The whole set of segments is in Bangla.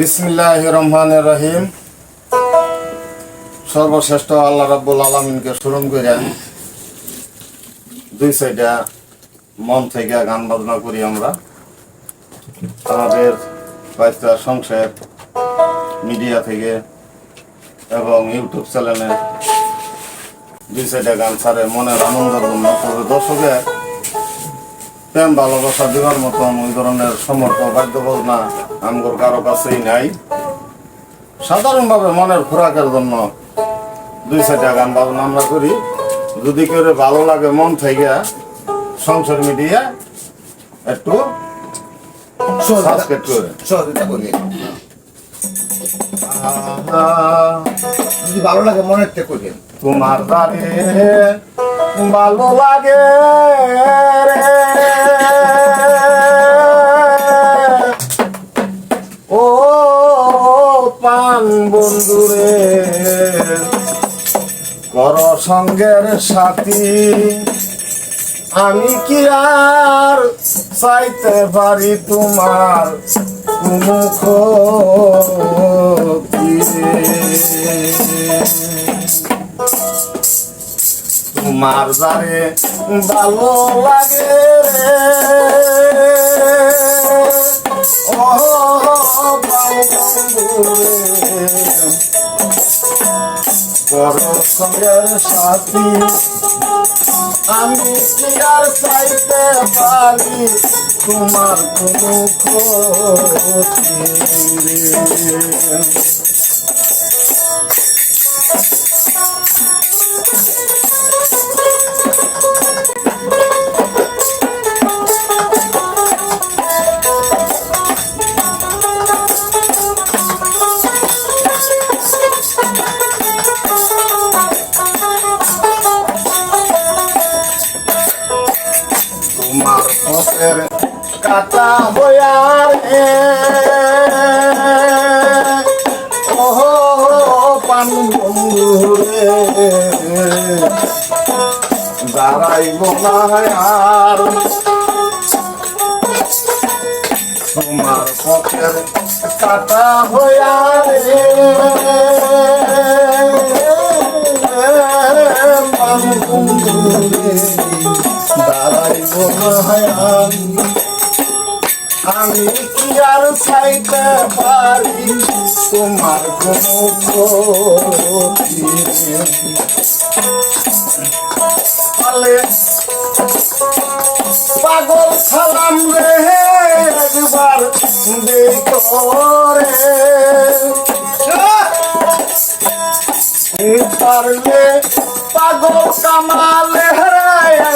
বিসমিল্লাহ রহমান রহিম। সর্বশ্রেষ্ঠ আল্লাহ রাব্বুল আলমিনকে স্মরণ করে দুই সাইডা মন থেকে গান বাজনা করি আমরা। আমাদের বাইশটা সংসার মিডিয়া থেকে এবং ইউটিউব চ্যানেলে দুই সাইডা গান ছাড়ে, মনের আনন্দের জন্য। তবে দর্শকের প্রেম ভালোবাসা দেওয়ার মতন ওই ধরনের সমর্থ বাধ্যবোধ না আমগর কারও কাছেই নাই। সাধারণভাবে মনের খোরাকের জন্য দুই চারটা গান বাজনা আমরা করি। যদি করে ভালো লাগে মন থেকে সংসার মিডিয়া একটু সাবস্ক্রাইব করে। সহযোগিতা করি। যদি ভালো লাগে মনের থেকে করবেন তোমার বাড়ি ভালো লাগে। বন্ধুরে, কর সঙ্গের সাথী। আমি কি আর চাইতে পারি তোমার মুখ তোমার যারে ভালো লাগে রে। সঙ্গের সাথী। আমি কি তোমার কোনো ক্ষতি কাটা হইয়ার ওহ পান দাঁড়াইব না আর। তোমার পথের কাটা পান বন্ধুরে দাঁড়াইব হায়ান আমি কি আর চাইতে পারি? তোমার কোনো পাগল সালাম রে, একবার দেখরে পারলে পাগল কামালে বড়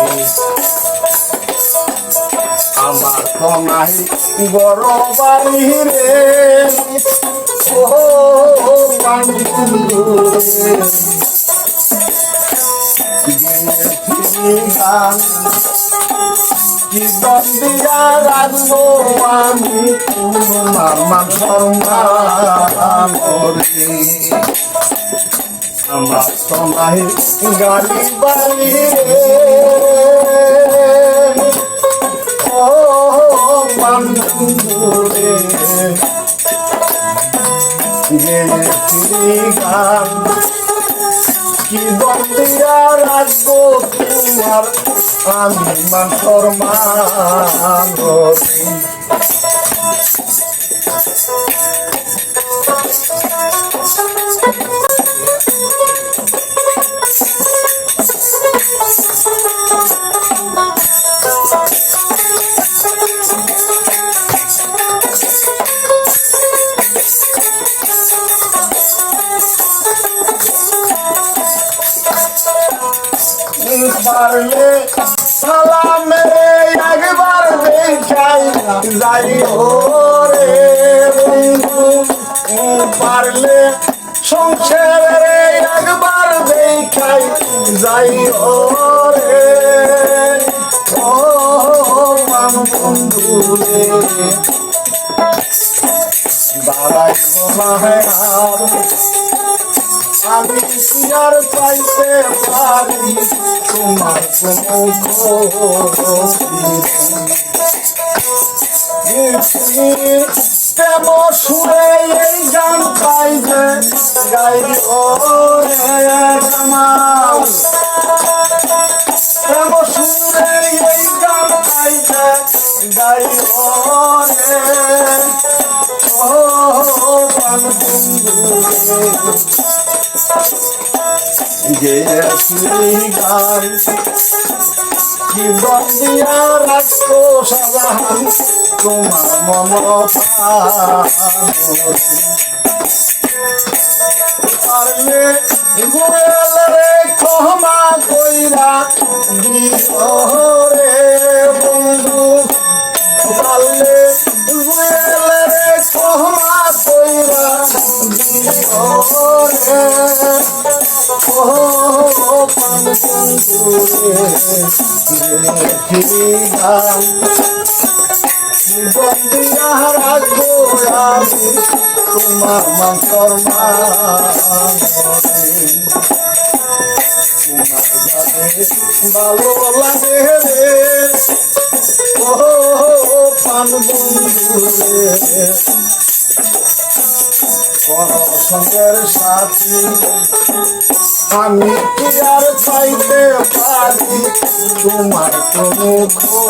নেই। আমার নাই বড় বাড়ি রে ও বন্ধু কি বন্দিয়া রাখব আমি তোমার করে আমার তো নাই গাড়ি বাড়ি রে ও বন্ধুরে গেছি গান, কি বন্দিয়া রাখব তোমার আমি মান সম্মান করি পারলে সালামে একবার দেখাই যাই রে বন্ধু পারলে সংসারে একবার দেখাই যাই রে আমি আর চাইতে পারি তোমার সুরে এই গান পাই যে গাই ও জীবন দিয়া রাখো সাজাহান তোমার মমতা পারলে গোয়াল রে ক্ষমা কইরা দিও বন্ধু রে গান বন্দিয়া রাখো আমি তোমার মাংসর তোমার ভালো লাগে ও পান বন্ধু সঙ্গের সাথী। আমি কি আর চাইতে পারি? তোমার কোনো ক্ষতি।